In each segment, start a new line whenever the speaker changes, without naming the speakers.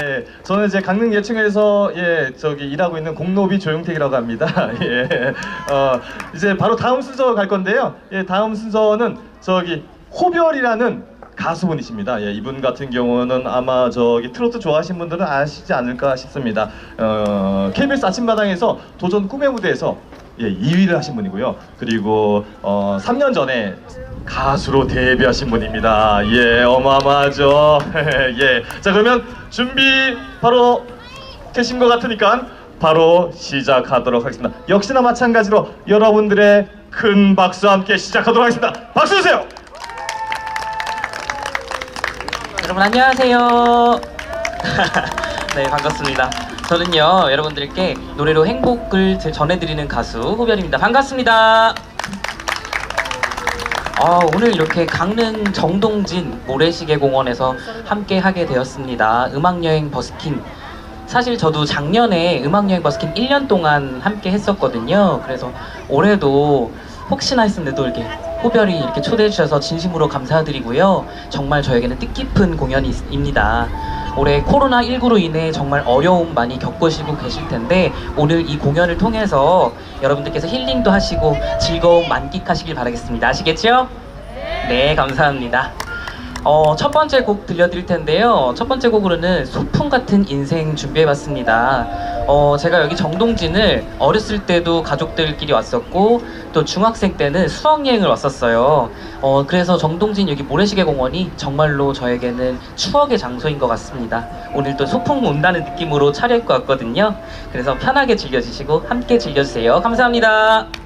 예, 저는 이제 강릉 예층에서 예 저기 일하고 있는 공노비 조용택이라고 합니다. 예, 어 이제 바로 다음 순서 갈 건데요. 예, 다음 순서는 저기 호별이라는 가수분이십니다. 예, 이분 같은 경우는 아마 저기 트로트 좋아하시는 분들은 아시지 않을까 싶습니다. 어, KBS 아침마당에서 도전 꿈의 무대에서 예, 2위를 하신 분이고요. 그리고 어, 3년 전에 가수로 데뷔하신 분입니다. 예, 어마어마하죠. 예. 자, 그러면 준비 바로 되신 것 같으니까 바로 시작하도록 하겠습니다. 역시나 마찬가지로 여러분들의 큰 박수와 함께 시작하도록 하겠습니다. 박수 주세요.
여러분 안녕하세요. 네 반갑습니다. 저는요 여러분들께 노래로 행복을 드- 전해드리는 가수 호별입니다. 반갑습니다. 아, 오늘 이렇게 강릉 정동진 모래시계 공원에서 함께 하게 되었습니다. 음악여행 버스킹. 사실 저도 작년에 음악여행 버스킹 1년 동안 함께 했었거든요. 그래서 올해도 혹시나 했었는데도 이렇게 호별이 이렇게 초대해 주셔서 진심으로 감사드리고요. 정말 저에게는 뜻깊은 공연입니다. 올해 코로나19로 인해 정말 어려움 많이 겪으시고 계실 텐데 오늘 이 공연을 통해서 여러분들께서 힐링도 하시고 즐거움 만끽하시길 바라겠습니다. 아시겠죠? 네, 감사합니다. 어, 첫 번째 곡 들려드릴 텐데요. 첫 번째 곡으로는 소풍 같은 인생 준비해봤습니다. 어, 제가 여기 정동진을 어렸을 때도 가족들끼리 왔었고, 또 중학생 때는 수학여행을 왔었어요. 어, 그래서 정동진 여기 모래시계 공원이 정말로 저에게는 추억의 장소인 것 같습니다. 오늘 또 소풍 온다는 느낌으로 차려입고 왔거든요. 그래서 편하게 즐겨주시고 함께 즐겨주세요. 감사합니다.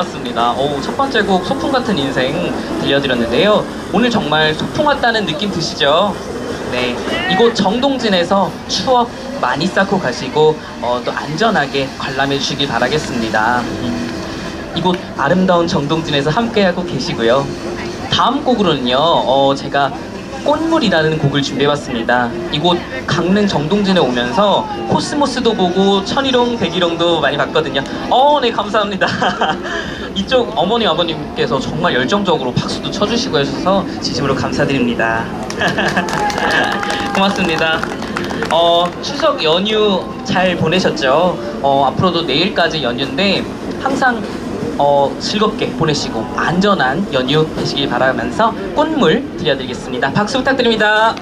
고맙습니다. 오, 첫 번째 곡 소풍 같은 인생 들려드렸는데요. 오늘 정말 소풍 왔다는 느낌 드시죠? 네, 이곳 정동진에서 추억 많이 쌓고 가시고 어, 또 안전하게 관람해 주시길 바라겠습니다. 음, 이곳 아름다운 정동진에서 함께하고 계시고요. 다음 곡으로는요, 어, 제가 꽃물이라는 곡을 준비해봤습니다. 이곳 강릉 정동진에 오면서 코스모스도 보고 천일홍, 백일홍도 많이 봤거든요. 어, 네, 감사합니다. 이쪽 어머니, 아버님께서 정말 열정적으로 박수도 쳐주시고 해주셔서 진심으로 감사드립니다. 고맙습니다. 어, 추석 연휴 잘 보내셨죠? 어, 앞으로도 내일까지 연휴인데 항상 어, 즐겁게 보내시고 안전한 연휴 되시길 바라면서 꽃물 들려드리겠습니다. 박수 부탁드립니다.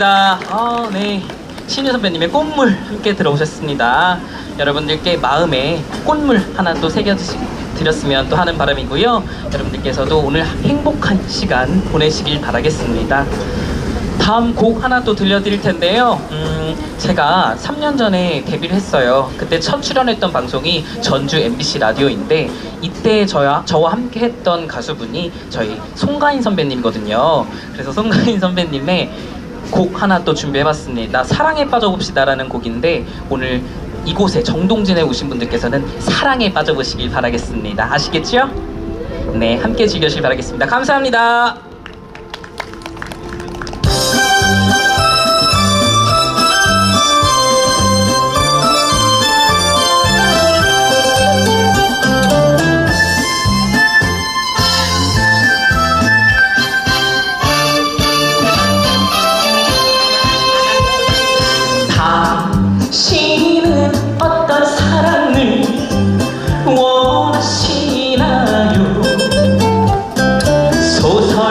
감사합니다. 아, 네. 신유 선배님의 꽃물 함께 들어오셨습니다. 여러분들께 마음에 꽃물 하나 또 새겨 드렸으면 또 하는 바람이고요. 여러분들께서도 오늘 행복한 시간 보내시길 바라겠습니다. 다음 곡 하나 또 들려드릴 텐데요. 음, 제가 3년 전에 데뷔를 했어요. 그때 첫 출연했던 방송이 전주 MBC 라디오인데 이때 저와, 저와 함께 했던 가수분이 저희 송가인 선배님이거든요. 그래서 송가인 선배님의 곡 하나 또 준비해봤습니다. 사랑에 빠져봅시다라는 곡인데 오늘 이곳에 정동진에 오신 분들께서는 사랑에 빠져보시길 바라겠습니다. 아시겠죠? 네, 함께 즐겨주시길 바라겠습니다. 감사합니다.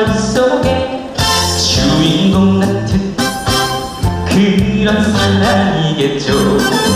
소설 속의 주인공 같은 그런 사랑이겠죠.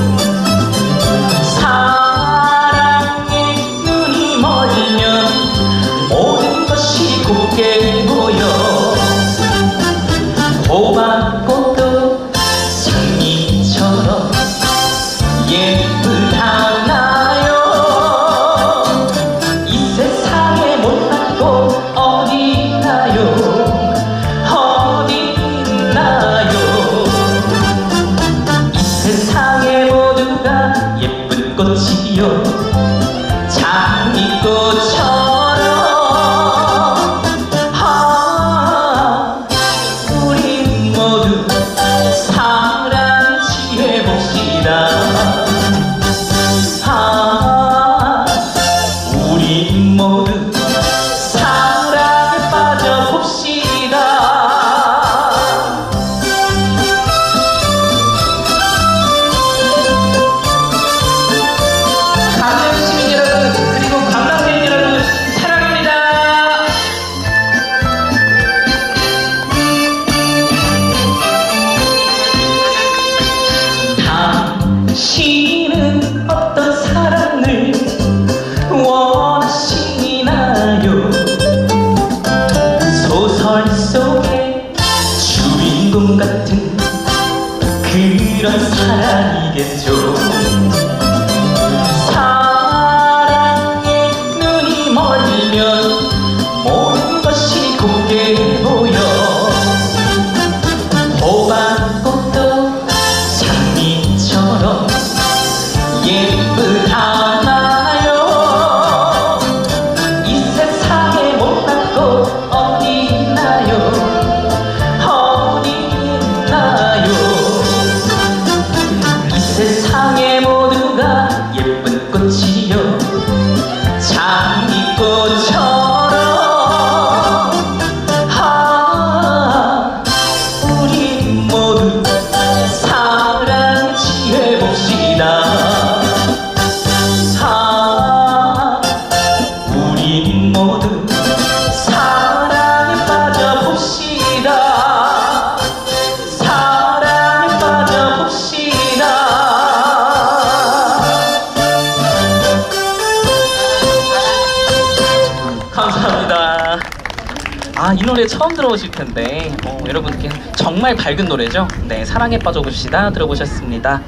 노래 처음 들어보실 텐데, 어, 여러분께 정말 밝은 노래죠? 네, 사랑에 빠져봅시다. 들어보셨습니다.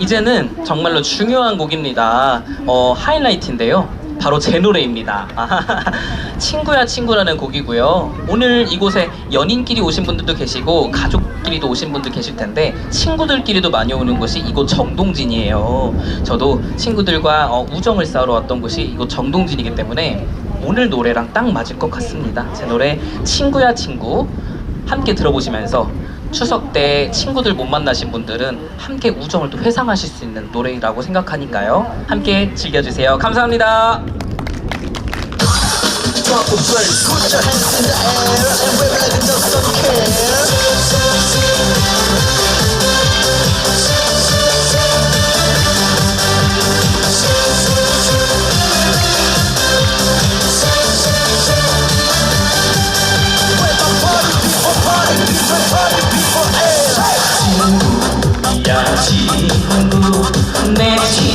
이제는 정말로 중요한 곡입니다. 어, 하이라이트인데요. 바로 제 노래입니다. 친구야 친구라는 곡이고요. 오늘 이곳에 연인끼리 오신 분들도 계시고 가족끼리도 오신 분들 계실 텐데 친구들끼리도 많이 오는 곳이 이곳 정동진이에요. 저도 친구들과 어, 우정을 쌓으러 왔던 곳이 이곳 정동진이기 때문에 오늘 노래랑 딱 맞을 것 같습니다. 제 노래 친구야 친구 함께 들어보시면서 추석 때 친구들 못 만나신 분들은 함께 우정을 또 회상하실 수 있는 노래라고 생각하니까요. 함께 즐겨주세요. 감사합니다. 야 친구 내친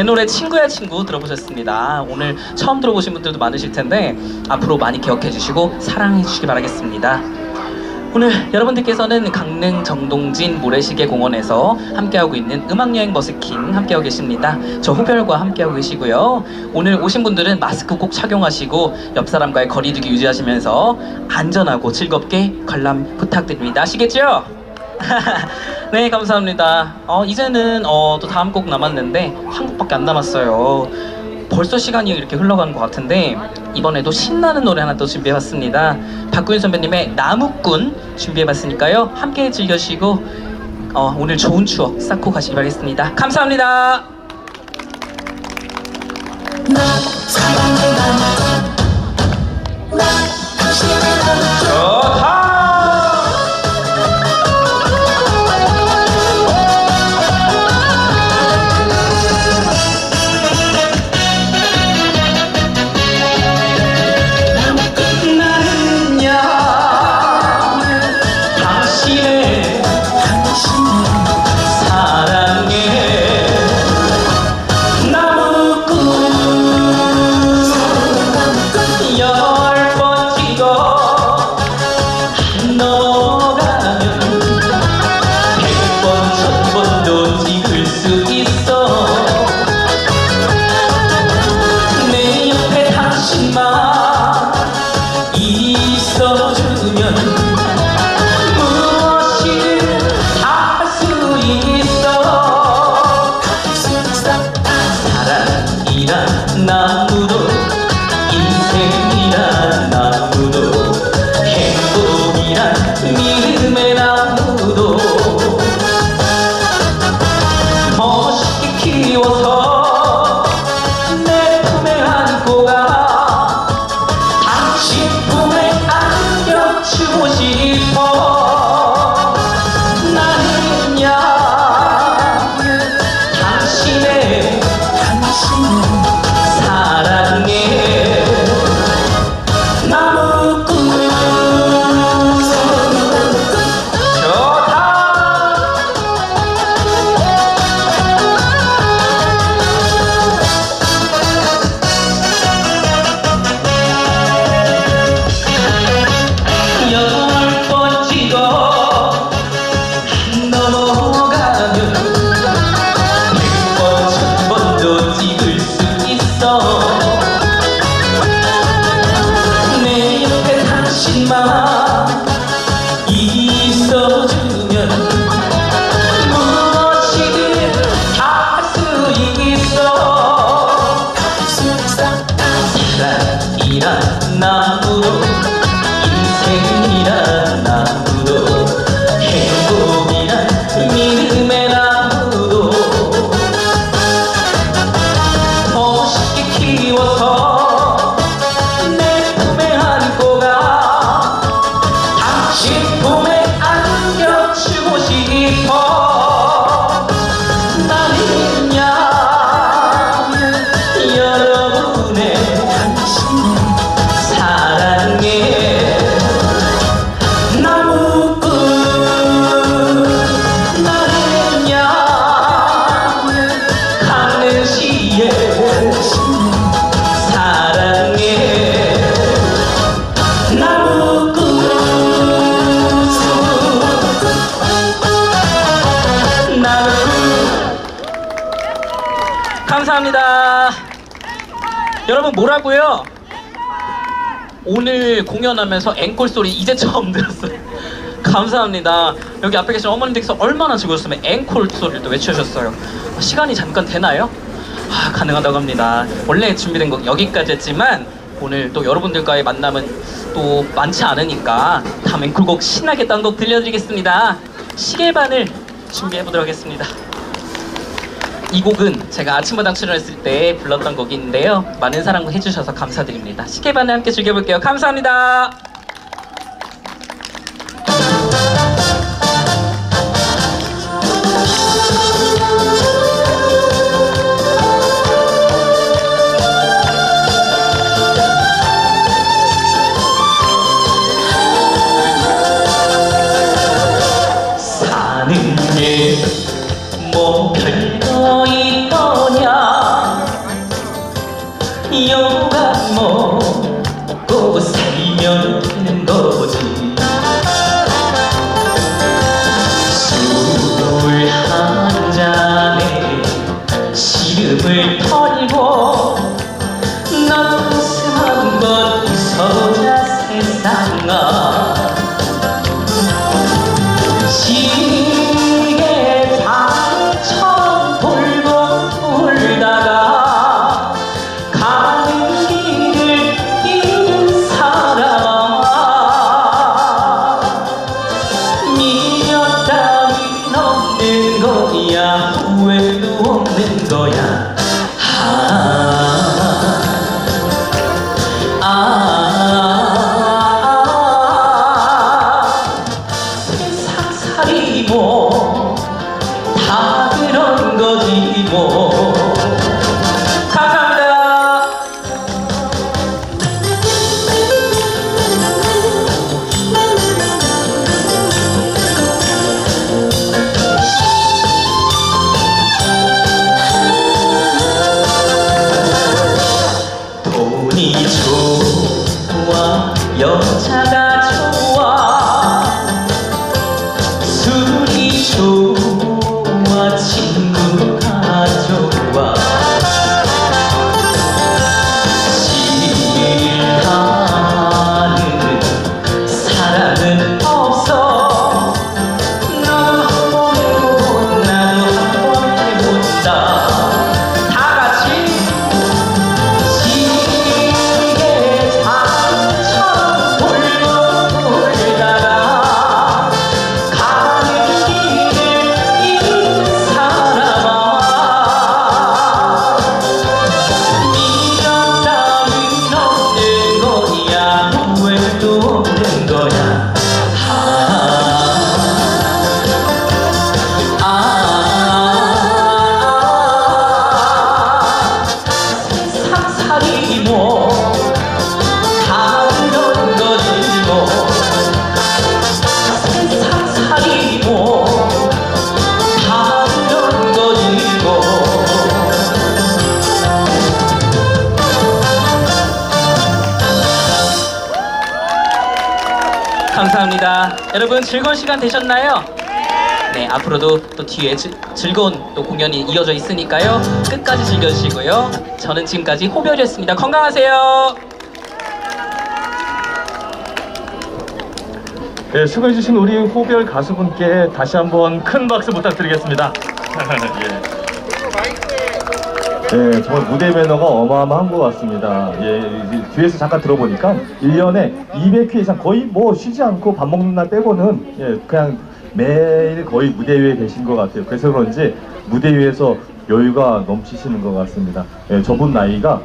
제 노래 친구야 친구 들어보셨습니다. 오늘 처음 들어보신 분들도 많으실 텐데 앞으로 많이 기억해 주시고 사랑해 주시기 바라겠습니다. 오늘 여러분들께서는 강릉 정동진 모래시계 공원에서 함께하고 있는 음악여행 버스킹 함께하고 계십니다. 저 호별과 함께하고 계시고요. 오늘 오신 분들은 마스크 꼭 착용하시고 옆 사람과의 거리두기 유지하시면서 안전하고 즐겁게 관람 부탁드립니다. 아시겠죠? 네 감사합니다. 어, 이제는 어, 또 다음 곡 남았는데 한 곡밖에 안 남았어요. 벌써 시간이 이렇게 흘러가는 것 같은데 이번에도 신나는 노래 하나 또 준비해봤습니다. 박구윤 선배님의 나무꾼 준비해봤으니까요. 함께 즐겨주시고 어, 오늘 좋은 추억 쌓고 가시기 바라겠습니다. 감사합니다. 좋다. 뭐라고요? 오늘 공연하면서 앵콜 소리 이제 처음 들었어요. 감사합니다. 여기 앞에 계신 어머님들께서 얼마나 즐거웠으면 앵콜 소리를 또 외쳐주셨어요. 시간이 잠깐 되나요? 아, 가능하다고 합니다. 원래 준비된 거 여기까지였지만 오늘 또 여러분들과의 만남은 또 많지 않으니까 다음 앵콜곡 신나게 딴곡 들려드리겠습니다. 시계반을 준비해보도록 하겠습니다. 이 곡은 제가 아침마당 출연했을 때 불렀던 곡인데요. 많은 사랑 해주셔서 감사드립니다. 시계반을 함께 즐겨볼게요. 감사합니다. 여러분 즐거운 시간 되셨나요? 네, 앞으로도 또 뒤에 즐, 즐거운 또 공연이 이어져 있으니까요. 끝까지 즐겨주시고요. 저는 지금까지 호별이었습니다. 건강하세요.
예, 수고해주신 우리 호별 가수분께 다시 한번 큰 박수 부탁드리겠습니다. 예. 예, 정말 무대 매너가 어마어마한 것 같습니다. 예, 이 뒤에서 잠깐 들어보니까 1년에 200회 이상 거의 뭐 쉬지 않고 밥 먹는 날 빼고는 예, 그냥 매일 거의 무대 위에 계신 것 같아요. 그래서 그런지 무대 위에서 여유가 넘치시는 것 같습니다. 예, 저분 나이가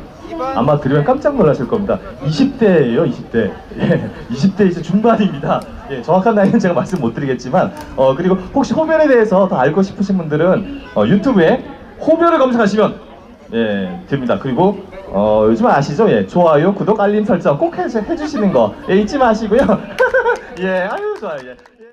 아마 들으면 깜짝 놀라실 겁니다. 20대예요, 20대. 예, 20대 이제 중반입니다. 예, 정확한 나이는 제가 말씀 못 드리겠지만, 어, 그리고 혹시 호별에 대해서 더 알고 싶으신 분들은 어, 유튜브에 호별을 검색하시면 예, 됩니다. 그리고 어, 요즘 아시죠? 예, 좋아요, 구독, 알림 설정 꼭 해, 해주시는 거 예, 잊지 마시고요. 예, 아유 좋아요. 예.